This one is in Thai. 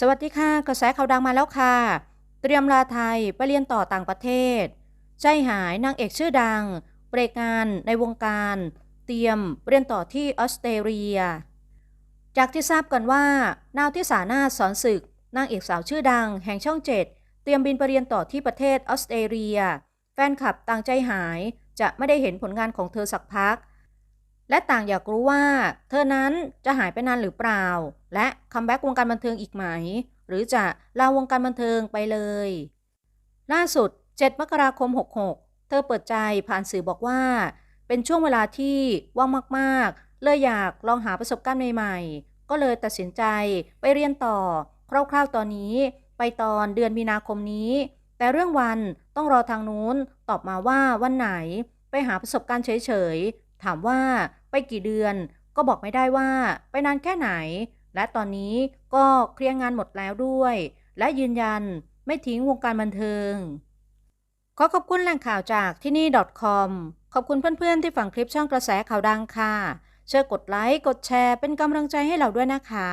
สวัสดีค่ะ กระแสข่าวดังมาแล้วค่ะ เตรียมลาไทยไปเรียนต่อต่างประเทศ ใจหายนางเอกชื่อดัง เบรกงานในวงการ เตรียมเรียนต่อที่ออสเตรเลีย จากที่ทราบกันว่านาวที่สานาถสอนศึก นางเอกสาวชื่อดัง แห่งช่องเจ็ดเตรียมบินไปเรียนต่อที่ประเทศออสเตรเลีย แฟนคลับต่างใจหายจะไม่ได้เห็นผลงานของเธอสักพัก และต่างอยากรู้ว่า เธอนั้นจะหายไปนานหรือเปล่า และคัมแบ็กวงการบันเทิงอีกไหม หรือจะลาวงการบันเทิงไปเลย ล่าสุด 7 มกราคม 66 เธอเปิดใจผ่านสื่อบอกว่า เป็นช่วงเวลาที่ว่างมากๆ เลยอยากลองหาประสบการณ์ใหม่ๆ ก็เลยตัดสินใจไปเรียนต่อ คร่าวๆ ตอนนี้ไปตอนเดือนมีนาคมนี้ แต่เรื่องวันต้องรอทางนู้นตอบมาว่าวันไหนไปหาประสบการณ์เฉยๆ ถามว่าไปกี่เดือนก็บอกไม่ได้ว่าไปนานแค่ไหน และตอนนี้ก็เคลียร์งานหมดแล้วด้วย และยืนยันไม่ทิ้งวงการบันเทิง ขอขอบคุณแหล่งข่าวจากที่นี่ .com ขอบคุณเพื่อนๆที่ฟังคลิปช่องกระแสข่าวดังค่ะช่วยกดไลค์ กดแชร์เป็นกำลังใจให้เราด้วยนะคะ